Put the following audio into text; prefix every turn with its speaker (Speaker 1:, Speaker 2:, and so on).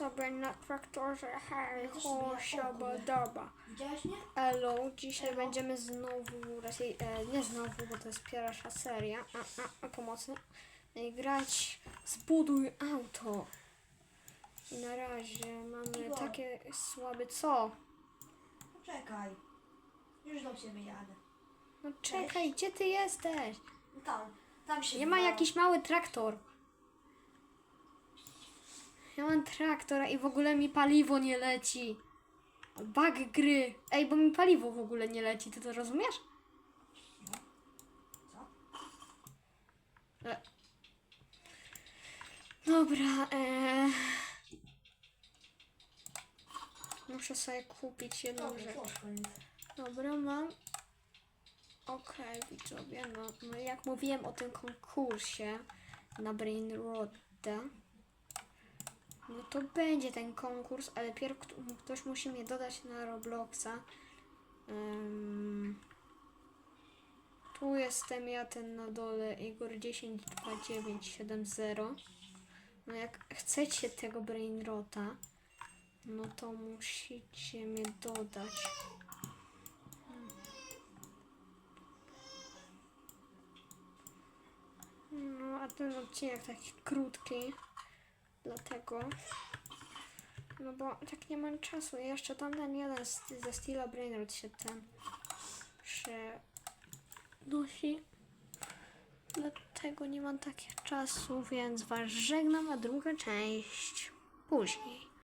Speaker 1: sobie na traktorze hej,
Speaker 2: Ja też
Speaker 1: ho,
Speaker 2: sobie
Speaker 1: siaba,
Speaker 2: ogólnie.
Speaker 1: daba.
Speaker 2: Widziałeś mnie?
Speaker 1: Elo, dzisiaj będziemy znowu, raczej e, nie znowu, bo to jest pierwsza seria, a, a, a pomocy, e, grać Zbuduj auto. I na razie mamy
Speaker 2: Igor.
Speaker 1: takie słabe, co?
Speaker 2: Poczekaj. Już do ciebie jadę.
Speaker 1: No czekaj, gdzie ty jesteś?
Speaker 2: No tam, tam się
Speaker 1: Nie ma jakiś mały traktor. Ja mam traktora i w ogóle mi paliwo nie leci. Bug gry. Ej, bo mi paliwo w ogóle nie leci, ty to rozumiesz? E. Dobra, e... Muszę sobie kupić jedną rzecz. Dobra, mam. Okej, widzowie, no, no jak mówiłem o tym konkursie na Brain Roda, to będzie ten konkurs, ale pierw kto- ktoś musi mnie dodać na Robloxa. Ym, tu jestem ja, ten na dole, Igor 102970. No jak chcecie tego Brain Rota, no to musicie mnie dodać. No, a ten odcinek taki krótki, dlatego. No bo tak nie mam czasu. Jeszcze tamten jeden z, ze Steela Brainerd się ten przenosi. Dlatego nie mam takiego czasu, więc was żegnam, a druga część później.